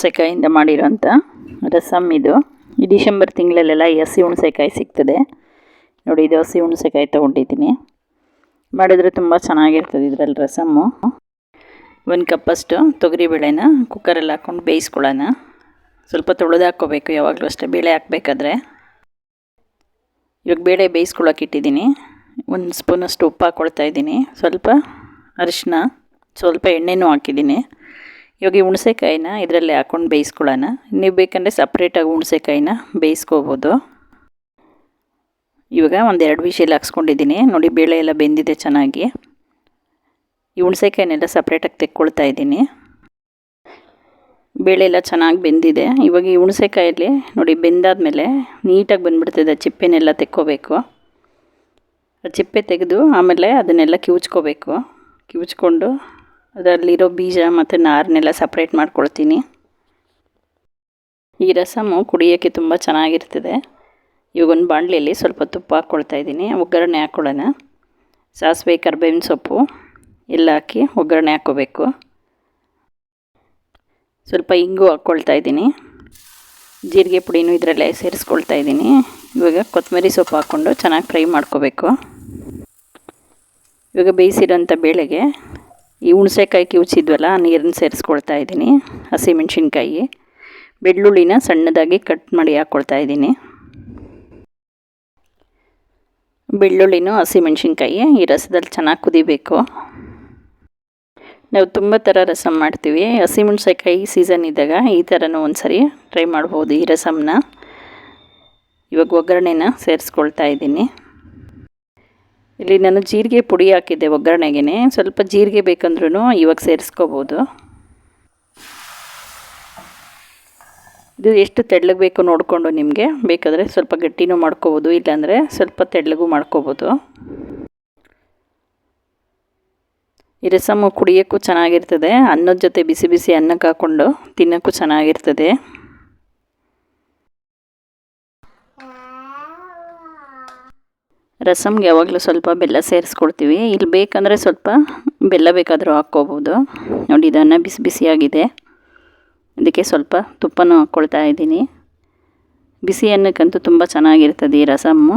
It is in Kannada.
ಹುಣಸೆಕಾಯಿಂದ ಮಾಡಿರೋಂಥ ರಸಮ್ ಇದು. ಈ ಡಿಸೆಂಬರ್ ತಿಂಗಳಲ್ಲೆಲ್ಲ ಈ ಹಸಿ ಹುಣಸೆಕಾಯಿ ಸಿಗ್ತದೆ. ನೋಡಿ, ಇದು ಹಸಿ ಹುಣಸೆಕಾಯಿ ತೊಗೊಂಡಿದ್ದೀನಿ. ಮಾಡಿದ್ರೆ ತುಂಬ ಚೆನ್ನಾಗಿರ್ತದೆ ಇದರಲ್ಲಿ ರಸಮ್ಮು. ಒಂದು ಕಪ್ಪಷ್ಟು ತೊಗರಿಬೇಳೆನ ಕುಕ್ಕರಲ್ಲಿ ಹಾಕ್ಕೊಂಡು ಬೇಯಿಸ್ಕೊಳ್ಳೋಣ. ಸ್ವಲ್ಪ ತೊಳೆದು ಹಾಕ್ಕೋಬೇಕು, ಯಾವಾಗಲೂ ಅಷ್ಟೇ. ಬೇಳೆ ಹಾಕ್ಬೇಕಾದ್ರೆ. ಇವಾಗ ಬೇಳೆ ಬೇಯಿಸ್ಕೊಳ್ಳೋಕೆ ಇಟ್ಟಿದ್ದೀನಿ. ಒಂದು ಸ್ಪೂನಷ್ಟು ಉಪ್ಪು ಹಾಕ್ಕೊಳ್ತಾ ಇದ್ದೀನಿ. ಸ್ವಲ್ಪ ಅರಿಶಿನ ಸ್ವಲ್ಪ ಎಣ್ಣೆನೂ ಹಾಕಿದ್ದೀನಿ. ಇವಾಗ ಈ ಹುಣಸೆಕಾಯಿನ ಇದರಲ್ಲೇ ಹಾಕ್ಕೊಂಡು ಬೇಯಿಸ್ಕೊಳ್ಳೋಣ. ನೀವು ಬೇಕಂದರೆ ಸಪ್ರೇಟಾಗಿ ಹುಣಸೆಕಾಯಿನ ಬೇಯಿಸ್ಕೋಬೋದು. ಇವಾಗ ಒಂದೆರಡು ವಿಷಯಲ್ಲಿ ಹಾಕ್ಸ್ಕೊಂಡಿದ್ದೀನಿ. ನೋಡಿ ಬೇಳೆ ಎಲ್ಲ ಬೆಂದಿದೆ ಚೆನ್ನಾಗಿ. ಈ ಹುಣಸೆಕಾಯಿನೆಲ್ಲ ಸಪ್ರೇಟಾಗಿ ತೆಕ್ಕೊಳ್ತಾ ಇದ್ದೀನಿ. ಬೇಳೆ ಎಲ್ಲ ಚೆನ್ನಾಗಿ ಬೆಂದಿದೆ. ಇವಾಗ ಈ ಹುಣಸೆಕಾಯಲ್ಲಿ ನೋಡಿ ಬೆಂದಾದಮೇಲೆ ನೀಟಾಗಿ ಬಂದುಬಿಡ್ತದೆ ಚಿಪ್ಪೆನೆಲ್ಲ ತೆಕ್ಕೋಬೇಕು. ಚಿಪ್ಪೆ ತೆಗೆದು ಆಮೇಲೆ ಅದನ್ನೆಲ್ಲ ಕಿವುಚ್ಕೋಬೇಕು. ಕಿವುಚ್ಕೊಂಡು ಅದರಲ್ಲಿರೋ ಬೀಜ ಮತ್ತು ನಾರನ್ನೆಲ್ಲ ಸಪ್ರೇಟ್ ಮಾಡ್ಕೊಳ್ತೀನಿ. ಈ ರಸಮು ಕುಡಿಯೋಕ್ಕೆ ತುಂಬ ಚೆನ್ನಾಗಿರ್ತದೆ ಇವಾಗ ಒಂದು ಬಾಣಲೆಯಲ್ಲಿ ಸ್ವಲ್ಪ ತುಪ್ಪ ಹಾಕ್ಕೊಳ್ತಾ ಇದ್ದೀನಿ. ಒಗ್ಗರಣೆ ಹಾಕ್ಕೊಳ್ಳೋಣ. ಸಾಸಿವೆ, ಕರ್ಬೇವಿನ ಸೊಪ್ಪು ಎಲ್ಲ ಹಾಕಿ ಒಗ್ಗರಣೆ ಹಾಕ್ಕೋಬೇಕು. ಸ್ವಲ್ಪ ಇಂಗು ಹಾಕ್ಕೊಳ್ತಾ ಇದ್ದೀನಿ. ಜೀರಿಗೆ ಪುಡಿನೂ ಇದರಲ್ಲೇ ಸೇರಿಸ್ಕೊಳ್ತಾ ಇದ್ದೀನಿ. ಇವಾಗ ಕೊತ್ತಂಬರಿ ಸೊಪ್ಪು ಹಾಕ್ಕೊಂಡು ಚೆನ್ನಾಗಿ ಫ್ರೈ ಮಾಡ್ಕೋಬೇಕು. ಇವಾಗ ಬೇಯಿಸಿರೋಂಥ ಬೇಳೆಗೆ ಈ ಹುಣಸೆಕಾಯಿ ಕಿವುಚಿದ್ವಲ್ಲ ನೀರನ್ನು ಸೇರಿಸ್ಕೊಳ್ತಾ ಇದ್ದೀನಿ ಹಸಿಮೆಣ್ಸಿನ್ಕಾಯಿ ಬೆಳ್ಳುಳ್ಳಿನ ಸಣ್ಣದಾಗಿ ಕಟ್ ಮಾಡಿ ಹಾಕ್ಕೊಳ್ತಾ ಇದ್ದೀನಿ. ಬೆಳ್ಳುಳ್ಳಿನೂ ಹಸಿಮೆಣ್ಸಿನ್ಕಾಯಿ ಈ ರಸದಲ್ಲಿ ಚೆನ್ನಾಗಿ ಕುದಿಬೇಕು. ನಾವು ತುಂಬ ಥರ ರಸಮ್ ಮಾಡ್ತೀವಿ. ಹಸಿಮೆಣ್ಸೆಕಾಯಿ ಸೀಸನ್ ಇದ್ದಾಗ ಈ ಥರನೂ ಒಂದು ಸರಿ ಟ್ರೈ ಮಾಡ್ಬೋದು, ಈ ರಸಮ್ನ. ಇವಾಗ ಒಗ್ಗರಣೆನ ಸೇರಿಸ್ಕೊಳ್ತಾ ಇದ್ದೀನಿ. ಇಲ್ಲಿ ನಾನು ಜೀರಿಗೆ ಪುಡಿ ಹಾಕಿದ್ದೆ ಒಗ್ಗರಣೆಗೆ ಸ್ವಲ್ಪ ಜೀರಿಗೆ ಬೇಕಂದ್ರೂ ಇವಾಗ ಸೇರಿಸ್ಕೋಬೋದು. ಇದು ಎಷ್ಟು ತೆಳ್ಳಗೆ ಬೇಕು ನೋಡಿಕೊಂಡು ನಿಮಗೆ. ಬೇಕಾದರೆ ಸ್ವಲ್ಪ ಗಟ್ಟಿನೂ ಮಾಡ್ಕೋಬೋದು, ಇಲ್ಲಾಂದರೆ ಸ್ವಲ್ಪ ತೆಳ್ಳಗೂ ಮಾಡ್ಕೋಬೋದು. ಈ ರಸಮು ಕುಡಿಯೋಕ್ಕೂ ಚೆನ್ನಾಗಿರ್ತದೆ. ಅನ್ನದ ಜೊತೆ ಬಿಸಿ ಬಿಸಿ ಅನ್ನಕ್ಕೆ ಹಾಕ್ಕೊಂಡು ತಿನ್ನೋಕ್ಕೂ ಚೆನ್ನಾಗಿರ್ತದೆ. ರಸಮ್ಗೆ ಯಾವಾಗಲೂ ಸ್ವಲ್ಪ ಬೆಲ್ಲ ಸೇರಿಸ್ಕೊಳ್ತೀವಿ ಇಲ್ಲಿ ಬೇಕಂದರೆ ಸ್ವಲ್ಪ ಬೆಲ್ಲ ಬೇಕಾದರೂ ಹಾಕ್ಕೋಬೋದು. ನೋಡಿ, ಇದನ್ನು ಬಿಸಿ ಬಿಸಿಯಾಗಿದೆ. ಅದಕ್ಕೆ ಸ್ವಲ್ಪ ತುಪ್ಪನೂ ಹಾಕ್ಕೊಳ್ತಾ ಇದ್ದೀನಿ. ಬಿಸಿ ಅನ್ನಕ್ಕಂತೂ ತುಂಬ ಚೆನ್ನಾಗಿರ್ತದೆ ಈ ರಸಮ್ಮು.